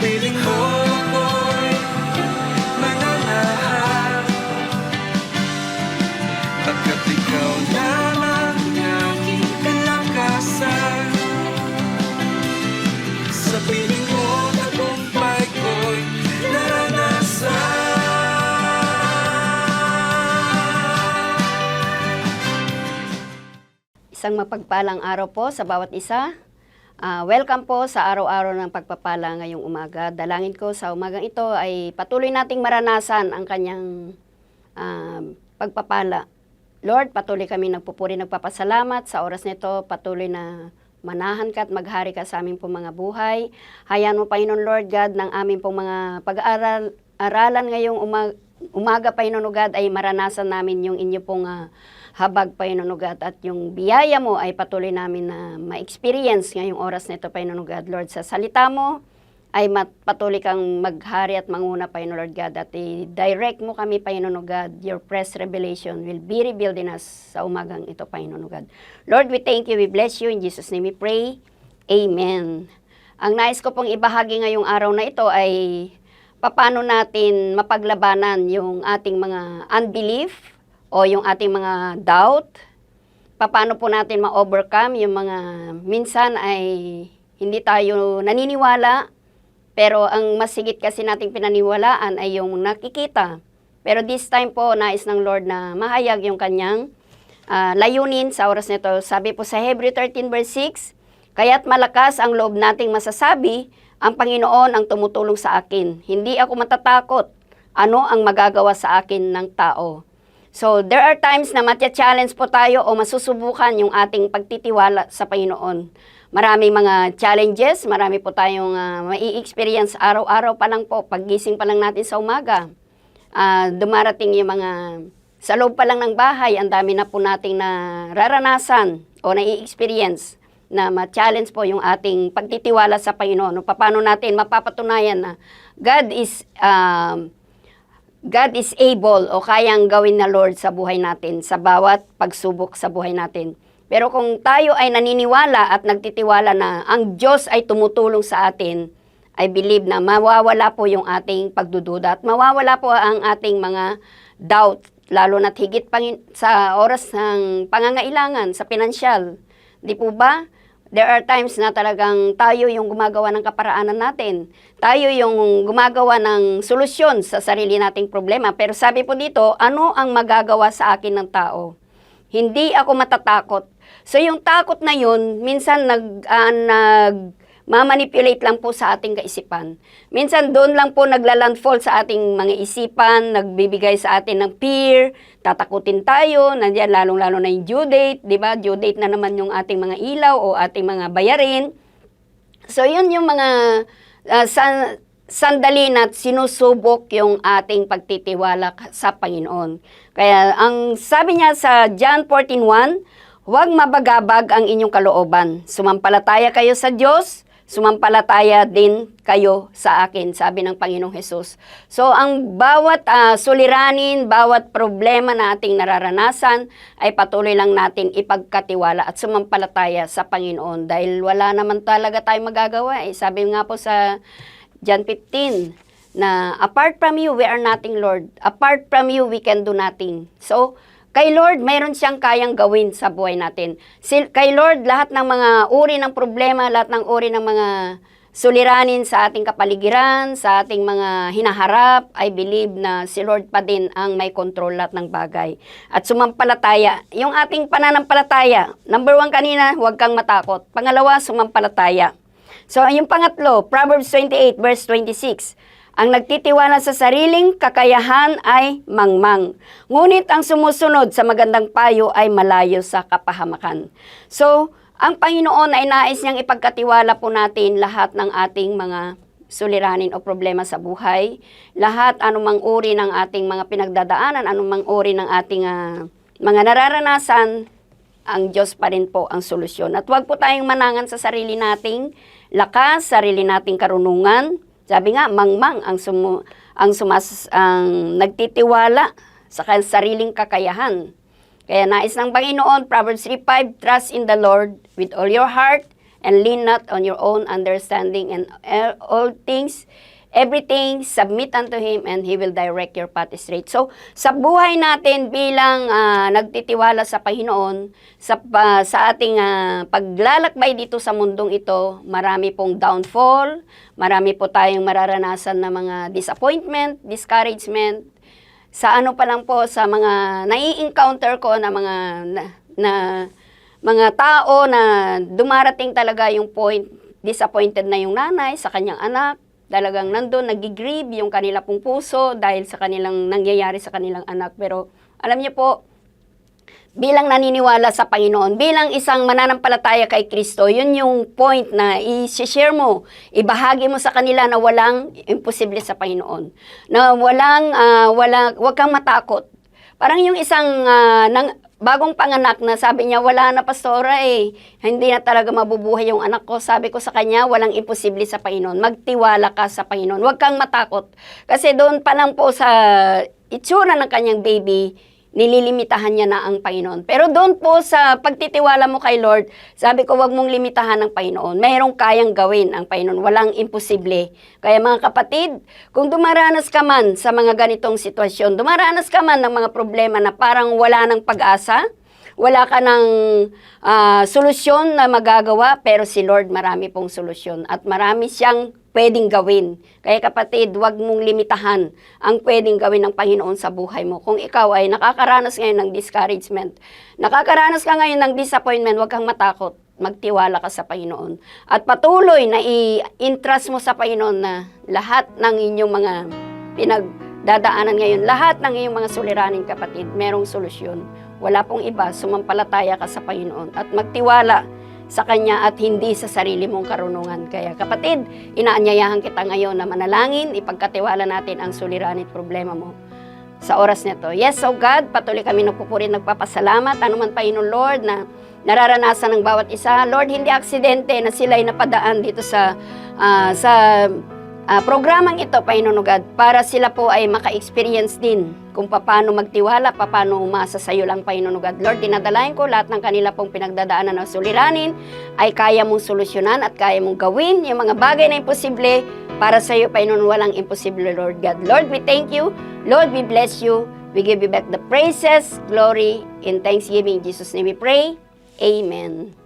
piling mo ako'y mananahan Pagkat ikaw lamang ang kalakasan. Sa piling mo tagumpay ko'y naranasan. Isang mapagpalang araw po sa bawat isa. Ah, welcome po sa araw-araw ng pagpapala ngayong umaga. Dalangin ko sa umagang ito ay patuloy nating maranasan ang kanyang ah, pagpapala. Lord, patuloy kami nagpupuri, nagpapasalamat sa oras nito. Patuloy na manahan ka at maghari ka sa aming pong mga buhay. Hayaan mo, Panginoon Lord God, ng aming pong mga pag-aaral aralan ngayong umaga, umaga Panginoon God, ay maranasan namin yung inyo pong ah, habag, God, at yung biyaya mo ay patuloy namin na ma-experience ngayong oras na ito, Panginoon God. Lord, sa salita mo, ay patuloy kang maghari at manguna, Lord God, at i-direct mo kami, Panginoon God. Your press revelation will be revealed in us sa umagang ito, Panginoon God. Lord, we thank you, we bless you, in Jesus' name we pray. Amen. Ang nais ko pong ibahagi ngayong araw na ito ay paano natin mapaglabanan yung ating mga unbelief o yung ating mga doubt. Paano po natin ma-overcome yung mga minsan ay hindi tayo naniniwala pero ang mas higit kasi nating pinaniwalaan ay yung nakikita. Pero this time po, nais ng Lord na mahayag yung kanyang ah, layunin sa oras nito. Sabi po sa Hebrew 13 verse 6, Kaya't malakas ang loob nating masasabi, ang Panginoon ang tumutulong sa akin. Hindi ako matatakot. Ano ang magagawa sa akin ng tao? So, there are times na matya-challenge po tayo o masusubukan yung ating pagtitiwala sa Panginoon. Maraming mga challenges, marami po tayong uh, mai-experience araw-araw pa lang po, paggising pa lang natin sa umaga. Ah, dumarating yung mga, sa loob pa lang ng bahay, ang dami na po nating nararanasan o nai-experience na ma-challenge po yung ating pagtitiwala sa Panginoon. No, paano natin mapapatunayan na God is um, God is able o kayang gawin na Lord sa buhay natin, sa bawat pagsubok sa buhay natin. Pero kung tayo ay naniniwala at nagtitiwala na ang Diyos ay tumutulong sa atin, I believe na mawawala po yung ating pagdududa at mawawala po ang ating mga doubt, lalo na't higit pang, sa oras ng pangangailangan, sa pinansyal. Di po ba? There are times na talagang tayo yung gumagawa ng kaparaanan natin. Tayo yung gumagawa ng solusyon sa sarili nating problema. Pero sabi po dito, ano ang magagawa sa akin ng tao? Hindi ako matatakot. So yung takot na yun, minsan nag, ah, nag mamanipulate lang po sa ating kaisipan. Minsan doon lang po naglalandfall sa ating mga isipan, nagbibigay sa atin ng fear, tatakutin tayo, nandiyan lalong-lalo na yung due date, di ba? Due date na naman yung ating mga ilaw o ating mga bayarin. So yun yung mga ah, san- sandali na sinusubok yung ating pagtitiwala sa Panginoon. Kaya ang sabi niya sa John 14.1, Huwag mabagabag ang inyong kalooban. Sumampalataya kayo sa Diyos, sumampalataya din kayo sa akin, sabi ng Panginoong Hesus. So, ang bawat ah, suliranin, bawat problema na ating nararanasan, ay patuloy lang natin ipagkatiwala at sumampalataya sa Panginoon. Dahil wala naman talaga tayong magagawa. Eh. Sabi nga po sa John 15, na apart from you, we are nothing, Lord. Apart from you, we can do nothing. So, Kay Lord, mayroon siyang kayang gawin sa buhay natin. Si, kay Lord, lahat ng mga uri ng problema, lahat ng uri ng mga suliranin sa ating kapaligiran, sa ating mga hinaharap, I believe na si Lord pa din ang may control lahat ng bagay. At sumampalataya. Yung ating pananampalataya, number one kanina, huwag kang matakot. Pangalawa, sumampalataya. So, yung pangatlo, Proverbs 28 verse 26. Ang nagtitiwala sa sariling kakayahan ay mangmang. Ngunit ang sumusunod sa magandang payo ay malayo sa kapahamakan. So, ang Panginoon ay nais niyang ipagkatiwala po natin lahat ng ating mga suliranin o problema sa buhay. Lahat anumang uri ng ating mga pinagdadaanan, anumang uri ng ating ah, mga nararanasan, ang Diyos pa rin po ang solusyon. At huwag po tayong manangan sa sarili nating lakas, sarili nating karunungan. Sabi nga, mangmang ang sumu, ang sumas ang nagtitiwala sa sariling kakayahan. Kaya nais ng Panginoon, Proverbs 3:5, trust in the Lord with all your heart and lean not on your own understanding and all things everything submit unto him and he will direct your path straight. So, sa buhay natin bilang ah, nagtitiwala sa Panginoon, sa pa- sa ating ah, paglalakbay dito sa mundong ito, marami pong downfall, marami po tayong mararanasan na mga disappointment, discouragement, sa ano pa lang po sa mga nai-encounter ko na mga na, na mga tao na dumarating talaga yung point disappointed na yung nanay sa kanyang anak talagang nandun nagigrieve yung kanila pong puso dahil sa kanilang nangyayari sa kanilang anak pero alam niyo po bilang naniniwala sa Panginoon, bilang isang mananampalataya kay Kristo, yun yung point na i-share mo, ibahagi mo sa kanila na walang imposible sa Panginoon. Na walang, ah, walang, wag kang matakot. Parang yung isang ah, nang, bagong panganak na sabi niya, wala na pastora eh, hindi na talaga mabubuhay yung anak ko. Sabi ko sa kanya, walang imposible sa Panginoon. Magtiwala ka sa Panginoon. Huwag kang matakot. Kasi doon pa lang po sa itsura ng kanyang baby, nililimitahan niya na ang Panginoon. Pero doon po sa pagtitiwala mo kay Lord, sabi ko wag mong limitahan ng Panginoon. Mayroong kayang gawin ang Panginoon. Walang imposible. Kaya mga kapatid, kung dumaranas ka man sa mga ganitong sitwasyon, dumaranas ka man ng mga problema na parang wala ng pag-asa, wala ka ng ah, solusyon na magagawa, pero si Lord marami pong solusyon at marami siyang pwedeng gawin. Kaya kapatid, huwag mong limitahan ang pwedeng gawin ng Panginoon sa buhay mo. Kung ikaw ay nakakaranas ngayon ng discouragement, nakakaranas ka ngayon ng disappointment, huwag kang matakot. Magtiwala ka sa Panginoon. At patuloy na i-entrust mo sa Panginoon na lahat ng inyong mga pinagdadaanan ngayon, lahat ng iyong mga suliranin kapatid, merong solusyon. Wala pong iba, sumampalataya ka sa Panginoon at magtiwala sa Kanya at hindi sa sarili mong karunungan. Kaya kapatid, inaanyayahan kita ngayon na manalangin, ipagkatiwala natin ang suliranin problema mo sa oras nito. Yes, so God, patuloy kami nagpupuri, nagpapasalamat. Ano man Panginoon Lord na nararanasan ng bawat isa. Lord, hindi aksidente na sila'y napadaan dito sa ah, sa ah, programang ito, Panginoon God, para sila po ay maka-experience din kung paano magtiwala, paano umasa sa iyo lang, Panginoon God. Lord, dinadalayan ko lahat ng kanila pong pinagdadaanan ng suliranin ay kaya mong solusyonan at kaya mong gawin yung mga bagay na imposible para sa iyo, Panginoon, walang imposible, Lord God. Lord, we thank you. Lord, we bless you. We give you back the praises, glory, and thanksgiving. In Jesus' name we pray. Amen.